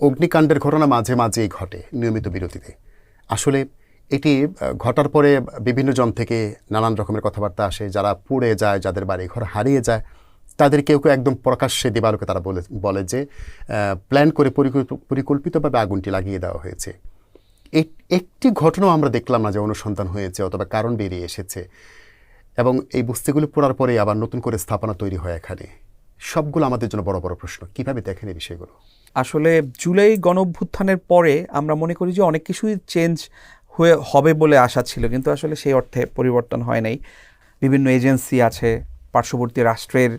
অগ্নিকাণ্ডের ঘটনা মাঝে মাঝেই ঘটে নিয়মিত বিরতিতে। আসলে এটি ঘটার পরে বিভিন্ন জন থেকে নানান রকমের কথাবার্তা আসে, যারা পুড়ে যায়, যাদের বাড়ি ঘর হারিয়ে যায় তাদের কেউ কেউ একদম প্রকাশ্যে দিবালোকে তারা বলে বলে যে প্ল্যান করে পরিকল্পিতভাবে আগুনটি লাগিয়ে দেওয়া হয়েছে। এক- একটি ঘটনাও আমরা দেখলাম না যে অনুসন্ধান হয়েছে অথবা কারণ বেরিয়ে এসেছে। এবং এই বস্তিগুলো পড়ার পরে আবার নতুন করে স্থাপনা তৈরি হয় এখানে। সবগুলো আমাদের জন্য বড় বড় প্রশ্ন। কীভাবে দেখেন এই বিষয়গুলো? আসলে জুলাই গণ অভ্যুত্থানের পরে আমরা মনে করি যে অনেক কিছুই চেঞ্জ হয়ে, হবে বলে আশা ছিল, কিন্তু আসলে সেই অর্থে পরিবর্তন হয় নাই। বিভিন্ন এজেন্সি আছে, পার্শ্ববর্তী রাষ্ট্রের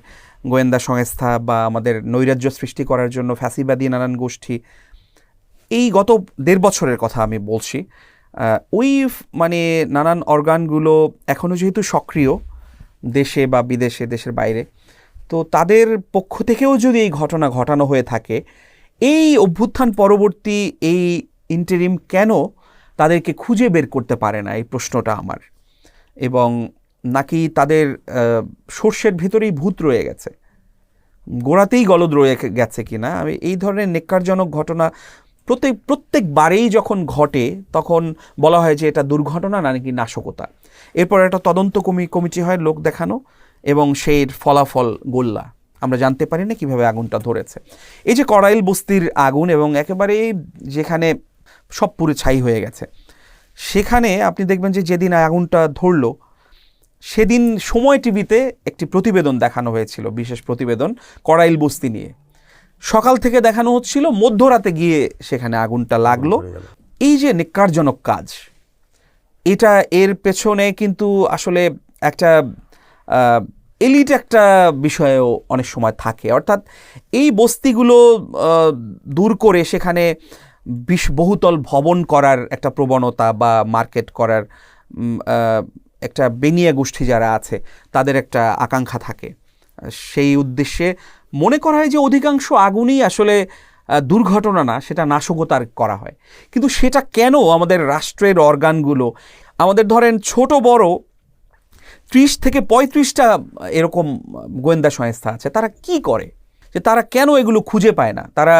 গোয়েন্দা সংস্থা বা আমাদের নৈরাজ্য সৃষ্টি করার জন্য ফ্যাসিবাদী নানান গোষ্ঠী। এই গত দেড় বছরের কথা আমি বলছি ওই মানে নানান অর্গানগুলো এখনও যেহেতু সক্রিয় দেশে বা বিদেশে, দেশের বাইরে, তো তাদের পক্ষ থেকেও যদি এই ঘটনা ঘটানো হয়ে থাকে এই অভ্যুত্থান পরবর্তী এই ইন্টারিম কেন তাদেরকে খুঁজে বের করতে পারে না? এই প্রশ্নটা আমার। এবং নাকি তাদের সর্ষের ভিতরেই ভূত রয়ে গেছে? গোড়াতেই গলদ রয়ে গেছে কিনা আমি এই ধরনের নেককারজনক ঘটনা প্রত্যেক, প্রত্যেকবারেই যখন ঘটে, তখন বলা হয় যে এটা দুর্ঘটনা না নাকি নাশকতা। এরপর একটা তদন্ত কমি, কমিটি হয় লোক দেখানো এবং সেই ফলাফল গোল্লা। আমরা জানতে পারি না কীভাবে আগুনটা ধরেছে। এই যে কড়াইল বস্তির আগুন এবং একেবারেই যেখানে সব পুরো ছাই হয়ে গেছে সেখানে আপনি দেখবেন যে যেদিন আগুনটা ধরলো সেদিন সময় টিভিতে একটি প্রতিবেদন দেখানো হয়েছিল বিশেষ প্রতিবেদন কড়াইল বস্তি নিয়ে। সকাল থেকে দেখানো হচ্ছিল মধ্যরাতে গিয়ে সেখানে আগুনটা লাগল। এই যে নিকারজনক কাজ এটা এর পেছনে কিন্তু আসলে একটা এলিট একটা বিষয়েও অনেক সময় থাকে। অর্থাৎ এই বস্তিগুলো দূর করে সেখানে বিশ, বহুতল ভবন করার একটা প্রবণতা বা মার্কেট করার একটা বেনিয়া গোষ্ঠী যারা আছে, তাদের একটা আকাঙ্ক্ষা থাকে। সেই উদ্দেশ্যে মনে করা হয় যে অধিকাংশ আগুনই আসলে দুর্ঘটনা না, সেটা নাশকতার করা হয়। কিন্তু সেটা কেন আমাদের রাষ্ট্রের অর্গানগুলো আমাদের ধরেন ছোট বড় ত্রিশ থেকে পঁয়ত্রিশটা এরকম গোয়েন্দা সংস্থা আছে, তারা কি করে? যে তারা কেন এগুলো খুঁজে পায় না? তারা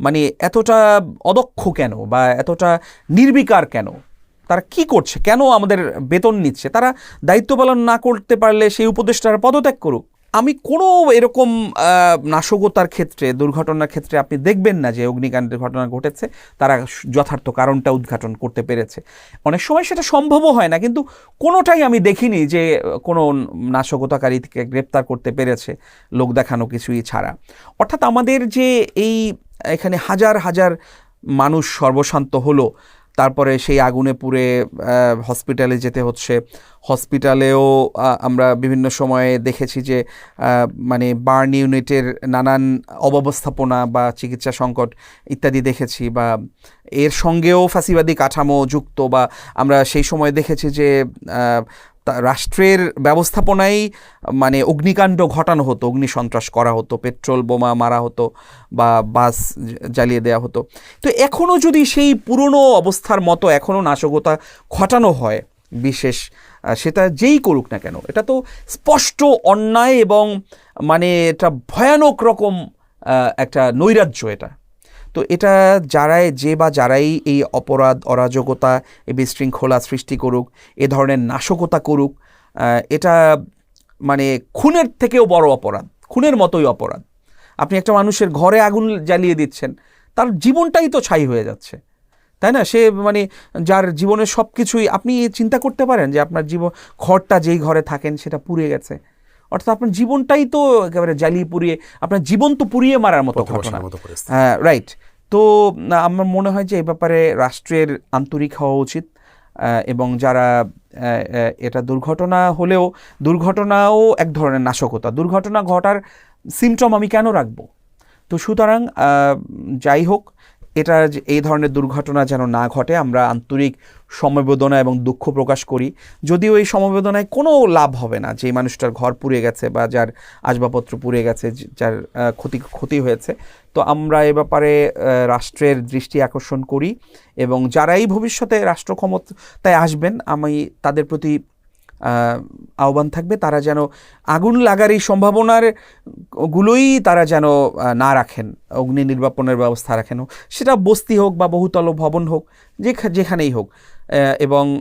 মানে এতটা অদক্ষ কেন? বা এতটা নির্বিকার কেন? তারা কি করছে? কেন আমাদের বেতন নিচ্ছে? তারা দায়িত্ব পালন না করতে পারলে সেই উপদেষ্টারা পদত্যাগ করুক। আমি কোনো এরকম নাশকতার ক্ষেত্রে, দুর্ঘটনার ক্ষেত্রে আপনি দেখবেন না যে অগ্নিকাণ্ডের ঘটনা ঘটেছে, তারা যথার্থ কারণটা উদ্ঘাটন করতে পেরেছে। অনেক সময় সেটা সম্ভবও হয় না, কিন্তু কোনোটাই আমি দেখিনি যে কোনো নাশকতাকারীকে গ্রেপ্তার করতে পেরেছে, লোক দেখানো কিছুই ছাড়া। অর্থাৎ আমাদের যে এই এখানে হাজার হাজার মানুষ সর্বশান্ত হলো তারপরে সেই আগুনে পুড়ে হসপিটালে যেতে হচ্ছে। হসপিটালেও আমরা বিভিন্ন সময়ে দেখেছি যে মানে বার্ন ইউনিটের নানান অব্যবস্থাপনা বা চিকিৎসা সংকট ইত্যাদি দেখেছি বা এর সঙ্গেও ফাঁসিবাদী কাঠামো যুক্ত বা আমরা সেই সময় দেখেছি যে রাষ্ট্রের ব্যবস্থাপনায় মানে অগ্নিকাণ্ড ঘটানো হতো অগ্নি সন্ত্রাস করা হতো, পেট্রোল বোমা মারা হতো বা বাস জ্বালিয়ে দেওয়া হতো। তো এখনও যদি সেই পুরনো অবস্থার মতো এখনও নাশকতা ঘটানো হয়, বিশেষ সেটা যেই করুক না কেন, এটা তো স্পষ্ট অন্যায় এবং মানে এটা ভয়ানক রকম একটা নৈরাজ্য এটা। তো এটা যারাই, যে বা যারাই এই অপরাধ, অরাজকতা, এই বিশৃঙ্খলা সৃষ্টি করুক, এ ধরনের নাশকতা করুক এটা মানে খুনের থেকেও বড় অপরাধ, খুনের মতোই অপরাধ। আপনি একটা মানুষের ঘরে আগুন জ্বালিয়ে দিচ্ছেন, তার জীবনটাই তো ছাই হয়ে যাচ্ছে, তাই না? সে মানে যার জীবনের সব কিছুই আপনি চিন্তা করতে পারেন যে আপনার জীবন, ঘরটা যেই ঘরে থাকেন সেটা পুড়ে গেছে অর্থাৎ আপনার জীবনটাই তো একেবারে জ্বালিয়ে পুড়িয়ে আপনার জীবন তো পুড়িয়ে মারার মতো ঘটনা। মতো পরিস্থিতি। হ্যাঁ রাইট তো আমার মনে হয় যে এই ব্যাপারে রাষ্ট্রের আন্তরিক হওয়া উচিত এবং যারা এটা দুর্ঘটনা হলেও দুর্ঘটনাও এক ধরনের নাশকতা। দুর্ঘটনা ঘটার সিমটম আমি কেন রাখব? তো সুতরাং যাই হোক এটা এই ধরনের দুর্ঘটনা যেন না ঘটে, আমরা আন্তরিক সমবেদনা এবং দুঃখ প্রকাশ করি। যদিও এই সমবেদনায় কোনো লাভ হবে না, যে মানুষটার ঘর পুড়ে গেছে বা যার আসবাবপত্র পুড়ে গেছে যার ক্ষতি ক্ষতি হয়েছে। তো আমরা এ ব্যাপারে রাষ্ট্রের দৃষ্টি আকর্ষণ করি এবং যারাই ভবিষ্যতে রাষ্ট্র ক্ষমতায় আসবেন, আমি তাদের প্রতি আহ্বান থাকবে, তারা যেন আগুন লাগার এই সম্ভাবনার গুলোই তারা যেন না রাখেন, অগ্নি নির্বাপনের ব্যবস্থা রাখেন সেটা বস্তি হোক বা বহুতল ভবন হোক যেখা- যেখানেই হোক। এবং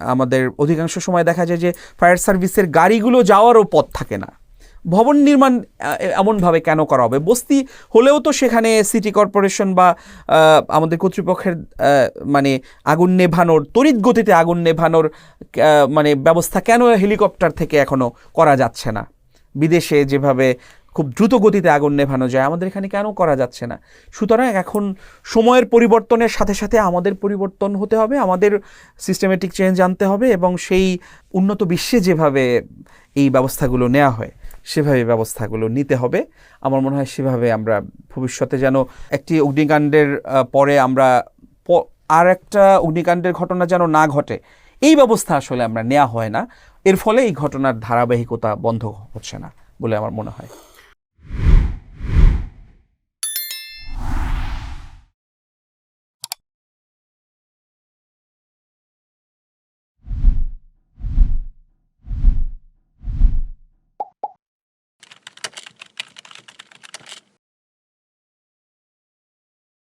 আমাদের অধিকাংশ সময় দেখা যায় যে ফায়ার সার্ভিসের গাড়িগুলো যাওয়ারও পথ থাকে না। ভবন নির্মাণ এমনভাবে কেন করা হবে? বস্তি হলেও তো সেখানে সিটি কর্পোরেশন বা আমাদের কর্তৃপক্ষের মানে আগুন নেভানোর, তড়িৎ গতিতে আগুন নেভানোর মানে ব্যবস্থা কেন হেলিকপ্টার থেকে এখনও করা যাচ্ছে না? বিদেশে যেভাবে খুব দ্রুত গতিতে আগুন নেভানো যায়, আমাদের এখানে কেন করা যাচ্ছে না? সুতরাং এখন সময়ের পরিবর্তনের সাথে সাথে আমাদের পরিবর্তন হতে হবে, আমাদের সিস্টেমেটিক চেঞ্জ আনতে হবে এবং সেই উন্নত বিশ্বে যেভাবে এই ব্যবস্থাগুলো নেওয়া হয়। সেভাবে ব্যবস্থাগুলো নিতে হবে। আমার মনে হয় সেভাবে আমরা ভবিষ্যতে যেন একটি অগ্নিকাণ্ডের পরে আমরা আর একটা অগ্নিকাণ্ডের ঘটনা যেন না ঘটে, এই ব্যবস্থা আসলে আমরা নেওয়া হয় না। এর ফলে এই ঘটনার ধারাবাহিকতা বন্ধ হচ্ছে না বলে আমার মনে হয়।